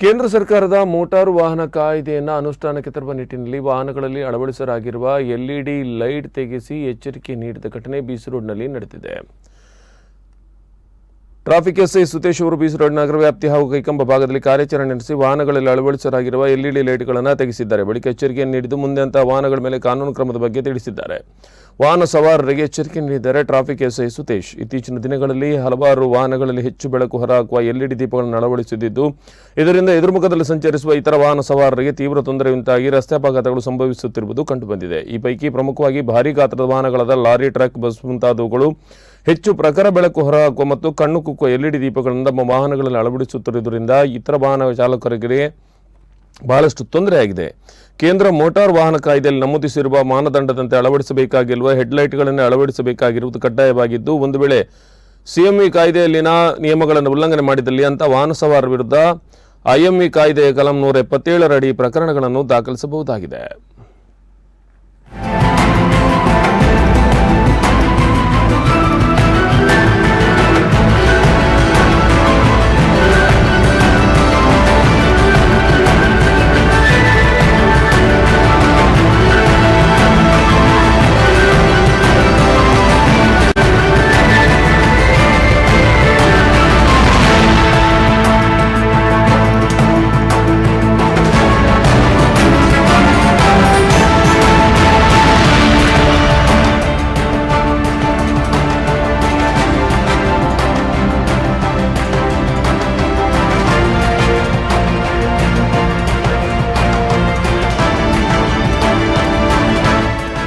ಕೇಂದ್ರ ಸರ್ಕಾರದ ಮೋಟಾರು ವಾಹನ ಕಾಯ್ದೆಯನ್ನು ಅನುಷ್ಠಾನಕ್ಕೆ ತರುವ ನಿಟ್ಟಿನಲ್ಲಿ ವಾಹನಗಳಲ್ಲಿ ಅಳವಡಿಸಲಾಗಿರುವ ಎಲ್ಇಡಿ ಲೈಟ್ ತೆಗೆಸಿ ಎಚ್ಚರಿಕೆ ನೀಡಿದ ಘಟನೆ ಬೀಸ್ ರೋಡ್ನಲ್ಲಿ ನಡೆದಿದೆ. ಟ್ರಾಫಿಕ್ ಎಸ್ಐ ಸುತೇಶ್ ಅವರು ಬೀಸ್ ರೋಡ್ ನಗರ ವ್ಯಾಪ್ತಿ ಹಾಗೂ ಕೈಕಂಬ ಭಾಗದಲ್ಲಿ ಕಾರ್ಯಾಚರಣೆ ನಡೆಸಿ ವಾಹನಗಳಲ್ಲಿ ಅಳವಡಿಸಲಾಗಿರುವ ಎಲ್ಇಡಿ ಲೈಟ್ಗಳನ್ನು ತೆಗೆಸಿದ್ದಾರೆ. ಬಳಿಕ ಎಚ್ಚರಿಕೆಯನ್ನು ನೀಡಿದ್ದು ಮುಂದೆ ಅಂತಹ ವಾಹನಗಳ ಮೇಲೆ ಕಾನೂನು ಕ್ರಮದ ಬಗ್ಗೆ ತಿಳಿಸಿದ್ದಾರೆ. ವಾಹನ ಸವಾರರಿಗೆ ಎಚ್ಚರಿಕೆ ನೀಡಿದ್ದಾರೆ ಟ್ರಾಫಿಕ್ ಎಸ್ಐ ಸುತೇಶ್. ಇತ್ತೀಚಿನ ದಿನಗಳಲ್ಲಿ ಹಲವಾರು ವಾಹನಗಳಲ್ಲಿ ಹೆಚ್ಚು ಬೆಳಕು ಹೊರಹಾಕುವ ಎಲ್ಇಡಿ ದೀಪಗಳನ್ನು ಅಳವಡಿಸುತ್ತಿದ್ದು, ಇದರಿಂದ ಎದುರುಮುಖದಲ್ಲಿ ಸಂಚರಿಸುವ ಇತರ ವಾಹನ ಸವಾರರಿಗೆ ತೀವ್ರ ತೊಂದರೆ ಉಂಟಾಗಿ ರಸ್ತೆ ಅಪಘಾತಗಳು ಸಂಭವಿಸುತ್ತಿರುವುದು ಕಂಡುಬಂದಿದೆ. ಈ ಪೈಕಿ ಪ್ರಮುಖವಾಗಿ ಭಾರೀ ಗಾತ್ರದ ವಾಹನಗಳಾದ ಲಾರಿ, ಟ್ರಕ್, ಬಸ್ ಮುಂತಾದವುಗಳು ಹೆಚ್ಚು ಪ್ರಖರ ಬೆಳಕು ಹೊರಹಾಕುವ ಮತ್ತು ಕಣ್ಣು ಕುಕ್ಕುವ ಎಲ್ಇಡಿ ದೀಪಗಳನ್ನು ನಮ್ಮ ವಾಹನಗಳಲ್ಲಿ ಅಳವಡಿಸುತ್ತಿರುವುದರಿಂದ ಇತರ ವಾಹನ ಚಾಲಕರಿಗೆ ಬಹಳಷ್ಟು ತೊಂದರೆಯಾಗಿದೆ ಕೇಂದ್ರ ಮೋಟಾರ್ ವಾಹನ ಕಾಯ್ದೆಯಲ್ಲಿ ನಮೂದಿಸಿರುವ ಮಾನದಂಡದಂತೆ ಅಳವಡಿಸಬೇಕಾಗಿರುವ ಹೆಡ್ಲೈಟ್ಗಳನ್ನು ಅಳವಡಿಸಬೇಕಾಗಿರುವುದು ಕಡ್ಡಾಯವಾಗಿದ್ದು, ಒಂದು ವೇಳೆ ಸಿಎಂಇ ಕಾಯ್ದೆಯಲ್ಲಿನ ನಿಯಮಗಳನ್ನು ಉಲ್ಲಂಘನೆ ಮಾಡಿದಲ್ಲಿ ಅಂತ ವಾಹನ ಸವಾರ ವಿರುದ್ಧ ಐಎಂಇ ಕಾಯ್ದೆಯ ಕಲಂ ನೂರ ಎಪ್ಪತ್ತೇಳರಡಿ ಪ್ರಕರಣಗಳನ್ನು ದಾಖಲಿಸಬಹುದಾಗಿದೆ.